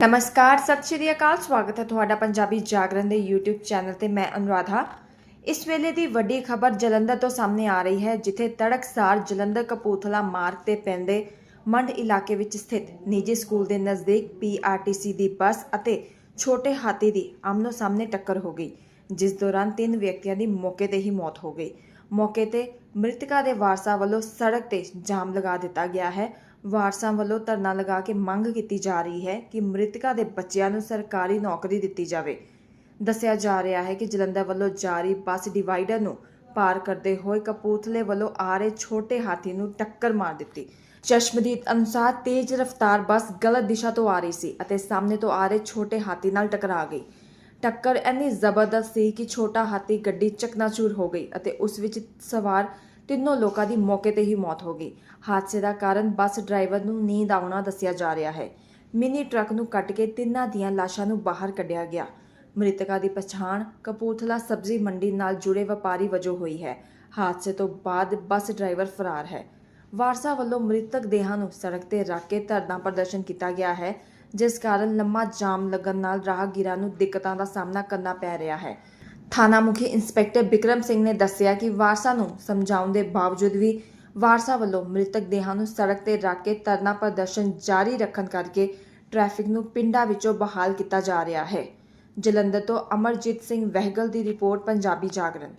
ਨਮਸਕਾਰ, ਸਤਿ ਸ਼੍ਰੀ ਅਕਾਲ, ਸਵਾਗਤ ਹੈ ਤੁਹਾਡਾ ਪੰਜਾਬੀ ਜਾਗਰਣ ਦੇ YouTube ਚੈਨਲ ਤੇ, ਮੈਂ ਅਨੁਰਾਧਾ। ਇਸ ਵੇਲੇ ਦੀ ਵੱਡੀ ਖਬਰ ਜਲੰਧਰ ਤੋਂ ਸਾਹਮਣੇ ਆ ਰਹੀ ਹੈ, ਜਿੱਥੇ ਤੜਕਸਾਰ ਜਲੰਧਰ ਕਪੂਰਥਲਾ ਮਾਰਗ ਤੇ ਪੈਂਦੇ ਮੰਡ ਇਲਾਕੇ ਵਿੱਚ ਸਥਿਤ ਨਿੱਜੀ ਸਕੂਲ ਦੇ ਨਜ਼ਦੀਕ PRTC ਦੀ ਬੱਸ ਅਤੇ ਛੋਟੇ ਹਾਥੀ ਦੀ ਆਮਨੋ ਸਾਹਮਣੇ ਟੱਕਰ ਹੋ ਗਈ, ਜਿਸ ਦੌਰਾਨ ਤਿੰਨ ਵਿਅਕਤੀਆਂ ਦੀ ਮੌਕੇ ਤੇ ਹੀ ਮੌਤ ਹੋ ਗਈ। ਮੌਕੇ ਤੇ ਮ੍ਰਿਤਕਾਂ ਦੇ ਵਾਰਸਾ ਵੱਲੋਂ ਸੜਕ ਤੇ ਜਾਮ ਲਗਾ ਦਿੱਤਾ ਗਿਆ ਹੈ। ਵਾਰਸਾਂ ਵੱਲੋਂ ਧਰਨਾ ਲਗਾ ਕੇ ਮੰਗ ਕੀਤੀ ਜਾ ਰਹੀ ਹੈ ਕਿ ਮ੍ਰਿਤਕਾਂ ਦੇ ਬੱਚਿਆਂ ਨੂੰ ਸਰਕਾਰੀ ਨੌਕਰੀ ਦਿੱਤੀ ਜਾਵੇ। ਦੱਸਿਆ ਜਾ ਰਿਹਾ ਹੈ ਕਿ ਜਲੰਧਰ ਵੱਲੋਂ ਜਾਰੀ ਬੱਸ ਡਿਵਾਈਡਰ ਨੂੰ ਪਾਰ ਕਰਦੇ ਹੋਏ ਕਪੂਰਥਲੇ ਵੱਲੋਂ ਆ ਰਹੇ ਛੋਟੇ ਹਾਥੀ ਨੂੰ ਟੱਕਰ ਮਾਰ ਦਿੱਤੀ। ਚਸ਼ਮਦੀਦ ਅਨੁਸਾਰ ਤੇਜ਼ ਰਫ਼ਤਾਰ ਬੱਸ ਗਲਤ ਦਿਸ਼ਾ ਤੋਂ ਆ ਰਹੀ ਸੀ ਅਤੇ ਸਾਹਮਣੇ ਤੋਂ ਆ ਰਹੇ ਛੋਟੇ ਹਾਥੀ ਨਾਲ ਟਕਰਾ ਗਈ। ਟੱਕਰ ਇੰਨੀ ਜ਼ਬਰਦਸਤ ਸੀ ਕਿ ਛੋਟਾ ਹਾਥੀ ਗੱਡੀ ਚਕਨਾਚੂਰ ਹੋ ਗਈ ਅਤੇ ਉਸ ਵਿੱਚ ਸਵਾਰ ਤਿੰਨੋਂ ਲੋਕਾਂ ਦੀ ਮੌਕੇ ਤੇ ਹੀ ਮੌਤ ਹੋ ਗਈ। ਹਾਦਸੇ ਦਾ ਕਾਰਨ ਬੱਸ ਡਰਾਈਵਰ ਨੂੰ ਨੀਂਦ ਆਉਣਾ ਦੱਸਿਆ ਜਾ ਰਿਹਾ ਹੈ। ਮਿੰਨੀ ਟਰੱਕ ਨੂੰ ਕੱਟ ਕੇ ਤਿੰਨਾਂ ਦੀਆਂ ਲਾਸ਼ਾਂ ਨੂੰ ਬਾਹਰ ਕੱਢਿਆ ਗਿਆ। ਮ੍ਰਿਤਕਾਂ ਦੀ ਪਛਾਣ ਕਪੂਰਥਲਾ ਸਬਜ਼ੀ ਮੰਡੀ ਨਾਲ ਜੁੜੇ ਵਪਾਰੀ ਵਜੋਂ ਹੋਈ ਹੈ। ਹਾਦਸੇ ਤੋਂ ਬਾਅਦ ਬੱਸ ਡਰਾਈਵਰ ਫਰਾਰ ਹੈ। ਵਾਰਸਾ ਵੱਲੋਂ ਮ੍ਰਿਤਕ ਦੇਹਾਂ ਨੂੰ ਸੜਕ ਤੇ ਰੱਖ ਕੇ ਧਰਨਾ ਪ੍ਰਦਰਸ਼ਨ ਕੀਤਾ ਗਿਆ ਹੈ, ਜਿਸ ਕਾਰਨ ਲੰਮਾ ਜਾਮ ਲੱਗਣ ਨਾਲ ਰਾਹਗੀਰਾਂ ਨੂੰ ਦਿੱਕਤਾਂ ਦਾ ਸਾਹਮਣਾ ਕਰਨਾ ਪੈ ਰਿਹਾ ਹੈ। ਥਾਣਾ ਮੁਖੀ ਇੰਸਪੈਕਟਰ ਬਿਕਰਮ ਸਿੰਘ ਨੇ ਦੱਸਿਆ ਕਿ ਵਾਰਸਾ ਨੂੰ ਸਮਝਾਉਣ ਦੇ ਬਾਵਜੂਦ ਵੀ ਵਾਰਸਾ ਵੱਲੋਂ ਮ੍ਰਿਤਕ ਦੇਹਾਂ ਨੂੰ ਸੜਕ ਤੇ ਰੱਖ ਕੇ ਧਰਨਾ ਪ੍ਰਦਰਸ਼ਨ ਜਾਰੀ ਰੱਖਣ ਕਰਕੇ ਟ੍ਰੈਫਿਕ ਨੂੰ ਪਿੰਡਾਂ ਵਿੱਚੋਂ ਬਹਾਲ ਕੀਤਾ ਜਾ ਰਿਹਾ ਹੈ। ਜਲੰਧਰ ਤੋਂ ਅਮਰਜੀਤ ਸਿੰਘ ਵਹਿਗਲ ਦੀ ਰਿਪੋਰਟ, ਪੰਜਾਬੀ ਜਾਗਰਣ।